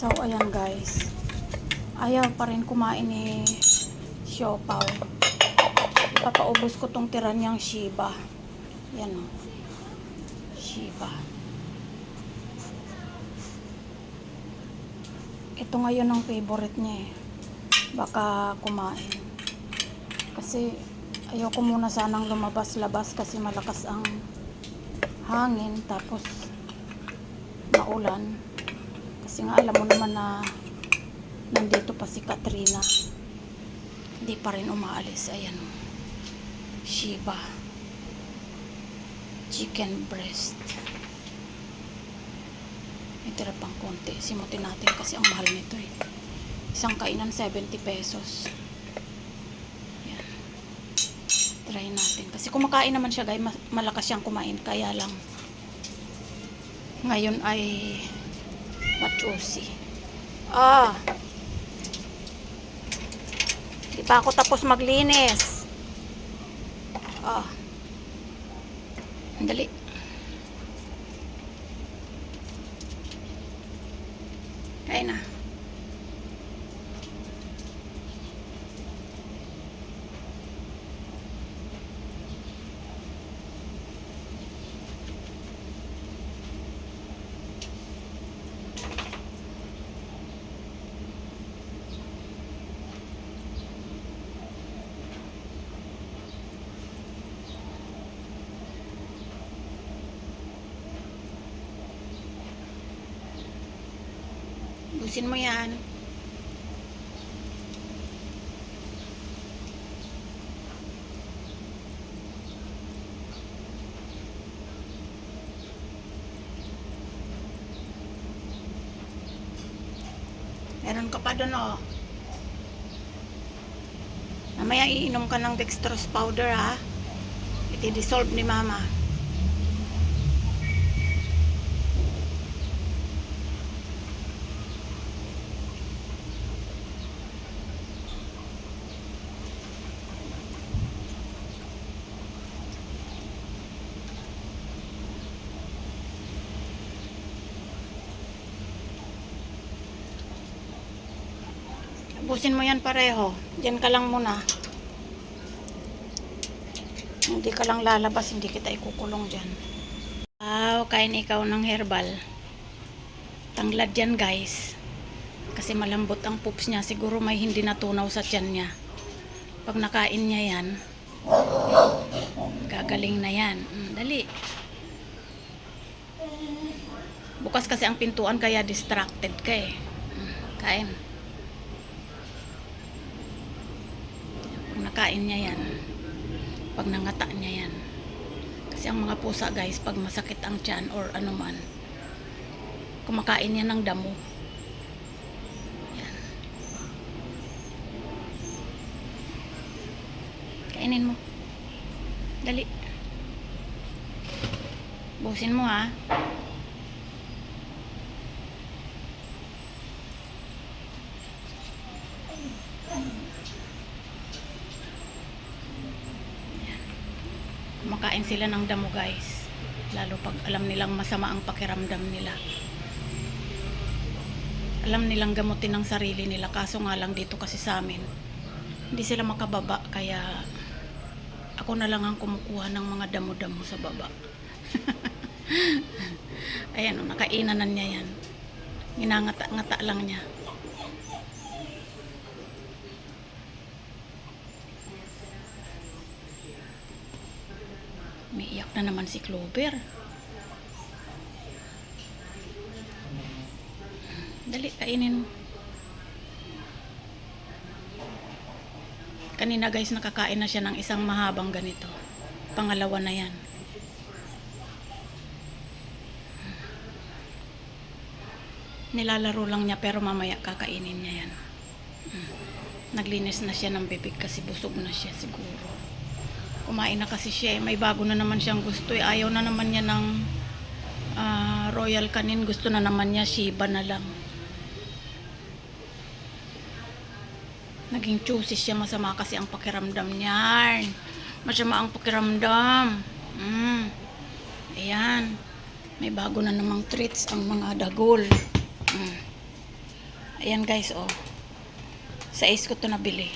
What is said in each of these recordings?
So, ayan guys. Ayaw pa rin kumain ni Siopaw. Ipapaubos ko tong tira niyang Shiba. Yan o. Shiba. Ito ngayon ang favorite niya eh. Baka kumain. Kasi ayoko muna sanang lumabas-labas kasi malakas ang hangin tapos maulan. Kasi nga alam mo naman na nandito pa si Katrina. Hindi pa rin umaalis. Ayan. Shiba. Chicken breast. May tira pang konti. Simutin natin kasi ang mahal nito eh. Isang kainan 70 pesos. Yan. Try natin. Kasi kumakain naman siya guys. ma- Malakas siyang kumain. Kaya lang ngayon ay machusi. Ah. Di pa ako tapos maglinis. Ah. Dali. Kain na. Busin mo yan. Meron ka pa doon, oh. Mamaya iinom ka ng dextrose powder, ha? Iti-dissolve ni mama. Ubusin mo yan pareho. Diyan ka lang muna. Hindi ka lang lalabas, hindi kita ikukulong dyan. Wow, kain ikaw ng herbal. Tanglad yan guys. Kasi malambot ang poops niya. Siguro may hindi natunaw sa tiyan niya. Pag nakain niya yan, gagaling na yan. Mm, dali. Bukas kasi ang pintuan kaya distracted ka eh. Mm, kain. Pag nakain niya yan, pag nangata niya yan. Kasi ang mga pusa guys, pag masakit ang tiyan or ano man, kumakain yan ng damo. Yan. Kainin mo. Dali. Busin mo ha. Kumakain sila ng damo guys. Lalo pag alam nilang masama ang pakiramdam nila. Alam nilang gamutin ang sarili nila kaso nga lang dito kasi sa amin hindi sila makababa kaya ako na lang ang kumukuha ng mga damo-damo sa baba. Ayan o nakainanan niya yan. Ginangata-ngata lang niya na naman si Clover. Dali, kainin. Kanina guys, nakakain na siya ng isang mahabang ganito. Pangalawa na yan. Nilalaro lang niya pero mamaya kakainin niya yan. Hmm. Naglinis na siya ng bibig kasi busog na siya siguro kumain na kasi siya eh. may bago na naman siyang gusto eh. ayaw na naman niya ng ah, royal canin gusto na naman niya shiba na lang naging choosy siya masama kasi ang pakiramdam niya masama ang pakiramdam mm. ayan may bago na namang treats ang mga dagol mm. Ayan guys, oh. Sa ace ko to nabili.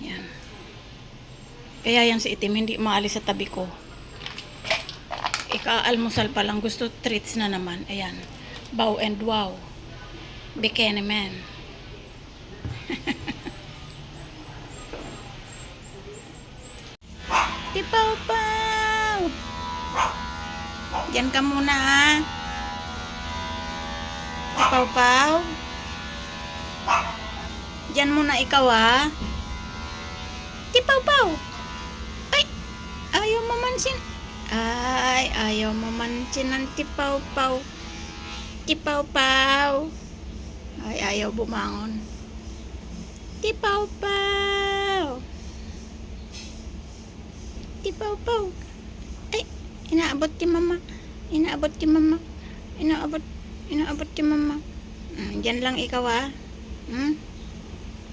Yan. Kaya yan si itim, hindi maalis sa tabi ko. Ika-almusal pa lang, gusto treats na naman. Ayan. Bow and wow. Bikini man. Tipaw paw. Diyan ka muna ha. Tipaw paw. Diyan muna ikaw ha. Tipaw paw. Ay, ayaw mamansin. Ay, ayaw mamansin ng tipaw paw. Tipaw paw. Ay, ayaw bumangon. Tipaw paw. Tipaw paw. Ay, inaabot ti mama. Inaabot ti mama. Inaabot, inaabot ti mama. Mm, Diyan lang ikaw ha. Hmm?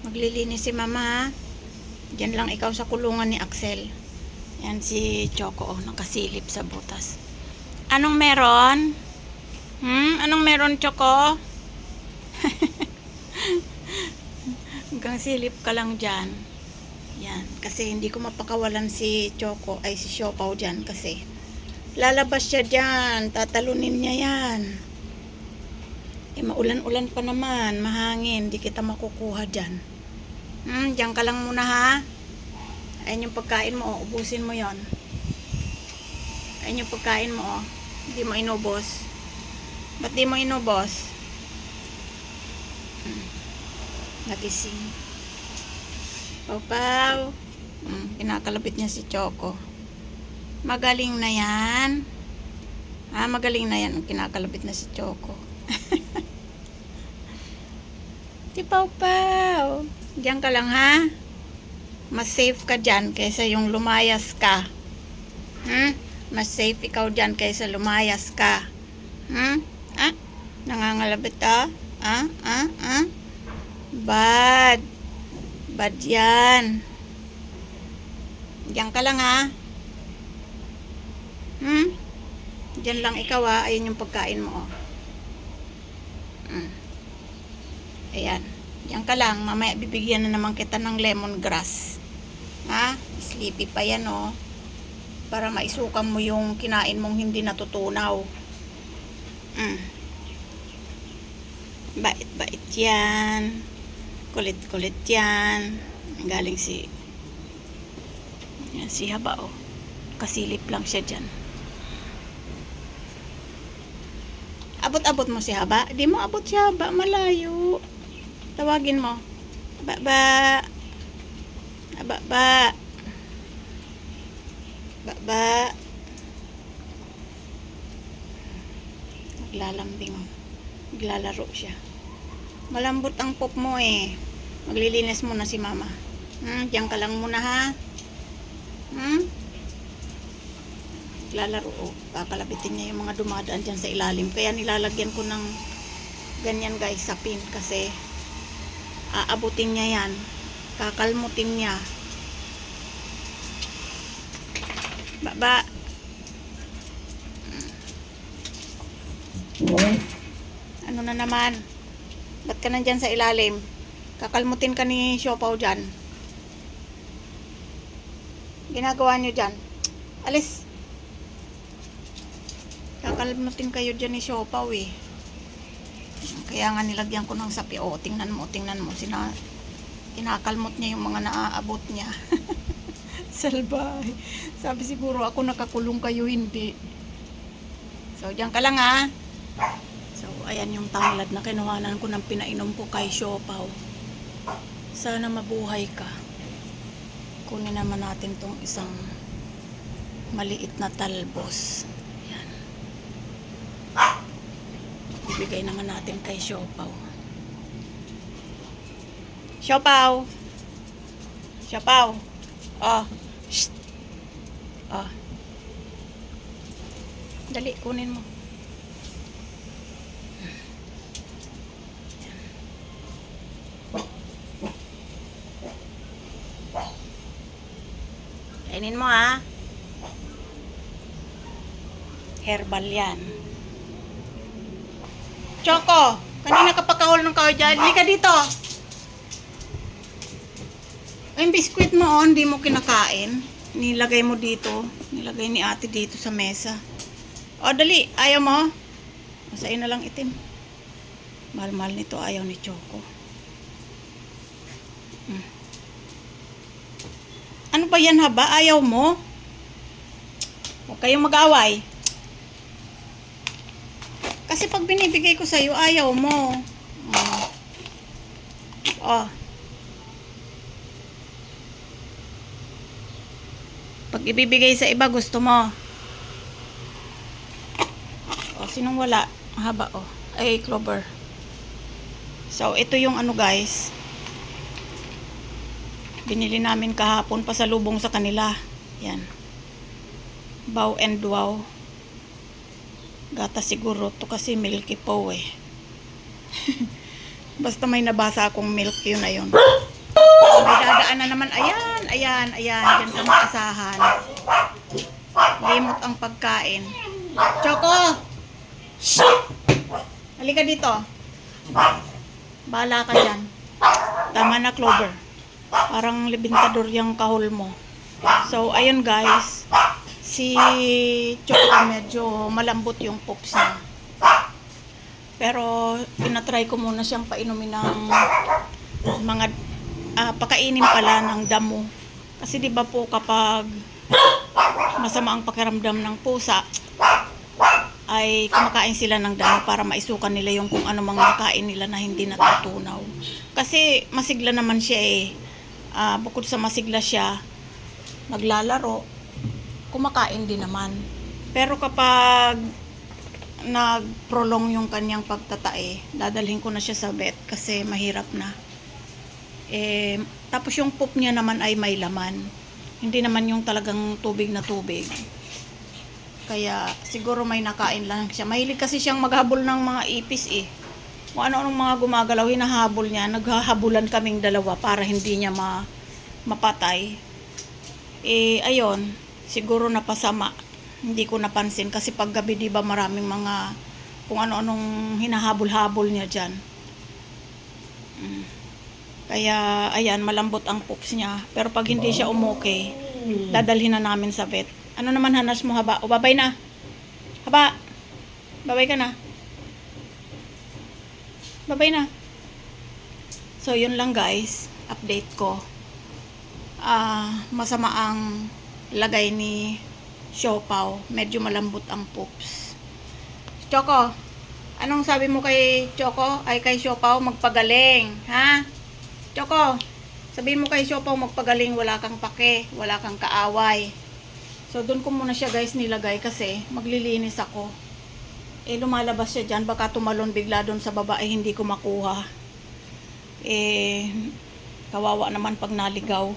Maglilinis si mama ha. Diyan lang ikaw sa kulungan ni Axel. Yan si Choco oh, nakasilip sa butas. Anong meron? Hmm? Anong meron, Choco? Hanggang silip ka lang dyan. Yan. Kasi hindi ko mapakawalan si Choco, ay si Siopaw dyan kasi lalabas siya dyan. Tatalunin niya yan. Eh, maulan-ulan pa naman. Mahangin. Hindi kita makukuha dyan. Hmm, dyan ka lang muna ha. Ayun yung pagkain mo, oh. ubusin mo yon. Ayun yung pagkain mo, oh. Hindi mo inubos. Ba't di mo inubos? Hmm. Nagising. Pau. Hmm, kinakalapit niya si Choco. Magaling na yan. Ah, magaling na yan. Kinakalapit na si Choco. si Pau Pau. Diyan ka lang ha. Mas safe ka dyan kaysa yung lumayas ka. Hmm? Mas safe ikaw dyan kaysa lumayas ka. Hmm? Ah? Nangangalabit ah? Ah? Ah? Ah? Bad. Bad yan. Diyan ka lang ha. Hmm? Diyan lang ikaw ha. Ayun yung pagkain mo oh. Hmm. Ayan. Diyan ka lang. Mamaya bibigyan na naman kita ng lemongrass. Ha? Sleepy pa yan oh. Para maisukan mo yung kinain mong hindi natutunaw. Mm. Bait-bait yan. Kulit-kulit yan. Galing si yan, si Haba oh. Kasilip lang siya dyan. Abot-abot mo si Haba. Di mo abot si Haba. Malayo. Tawagin mo. Ba ba. Ba ba. Ba ba. Naglalambing. Naglalaro siya. Malambot ang pop mo eh. Maglilinis muna si mama. Hmm, diyan ka lang muna ha. Hmm? Naglalaro oh. Kakalabitin niya yung mga dumadaan dyan sa ilalim. Kaya nilalagyan ko ng ganyan guys sa pin kasi aabutin niya yan. Kakalmutin niya. Baba. Ano na naman? Ba't ka nandyan sa ilalim? Kakalmutin ka ni Siopaw dyan. Ginagawa niyo dyan. Alis. Kakalmutin kayo dyan ni Siopaw eh. Kaya nga nilagyan ko ng sapi. O, tingnan mo, tingnan mo. Sina, kinakalmot niya yung mga naaabot niya. Salbay. Sabi siguro ako nakakulong kayo, hindi. So, diyan ka lang ha. So, ayan yung tanglad na kinuhanan ko ng pinainom ko kay Siopaw. Sana mabuhay ka. Kunin naman natin tong isang maliit na talbos. Yan. Ibigay naman natin kay Siopaw. Siopaw! Siopaw! Oh. Shh. Oh. Dali, kunin mo. Kainin mo ha. Herbal yan. Choco, Kanina ka pa kahol ng kahol dyan. Hindi ka dito. Yung biskwit mo, oh, hindi mo kinakain. Nilagay mo dito. Nilagay ni ate dito sa mesa. O, dali. Ayaw mo? Sa'yo na lang itim. Mahal-mahal nito. Ayaw ni Choco. Hmm. Ano ba yan haba? Ayaw mo? Huwag kayong mag-away. Kasi pag binibigay ko sa'yo, ayaw mo. Oh. oh. Pag ibibigay sa iba, gusto mo. O, sinong wala? Haba, oh. Ay, Clover. So, ito yung ano, guys. Binili namin kahapon pa sa lubong sa kanila. Yan. Bow and wow. Gata siguro to kasi milky po eh. Basta may nabasa akong milk yun na yun. May dadaan na naman. Ayan, ayan, ayan. Diyan ka maasahan. Limot ang pagkain. Choco! Halika dito. Bahala ka dyan. Tama na, Clover. Parang libintador yung kahol mo. So, ayun guys. Si Choco medyo malambot yung pops niya. Pero, pinatry ko muna siyang painumin ng mga ah, pakainin pala ng damo. Kasi 'di ba po kapag masama ang pakiramdam ng pusa ay kumakain sila ng damo para maisukan nila yung kung ano mga kain nila na hindi natutunaw. Kasi masigla naman siya eh. Ah, bukod sa masigla siya, naglalaro, kumakain din naman. Pero kapag nag-prolong yung kanyang pagtatae, dadalhin ko na siya sa vet kasi mahirap na. Eh, tapos yung poop niya naman ay may laman. Hindi naman yung talagang tubig na tubig. Kaya siguro may nakain lang siya. Mahilig kasi siyang maghabol ng mga ipis eh. Kung ano-anong mga gumagalaw, hinahabol niya. Naghahabulan kaming dalawa para hindi niya ma mapatay. Eh, ayun, siguro napasama. Hindi ko napansin kasi pag gabi di ba maraming mga kung ano-anong hinahabol-habol niya dyan. Mm. Kaya, ayan, malambot ang poops niya. Pero pag hindi siya umokay, dadalhin na namin sa vet. Ano naman hanas mo, haba? O, babay na. Haba. Babay ka na. Babay na. So, yun lang guys. Update ko. Ah, masama ang lagay ni Siopaw. Medyo malambot ang poops. Choco, anong sabi mo kay Choco? Ay kay Siopaw, magpagaling. Ha? Choco, sabihin mo kay Siopaw, magpagaling. Wala kang pake. Wala kang kaaway. So, doon ko muna siya guys nilagay kasi maglilinis ako. Eh, lumalabas siya dyan. Baka tumalon bigla doon sa baba eh, hindi ko makuha. Eh, kawawa naman pag naligaw.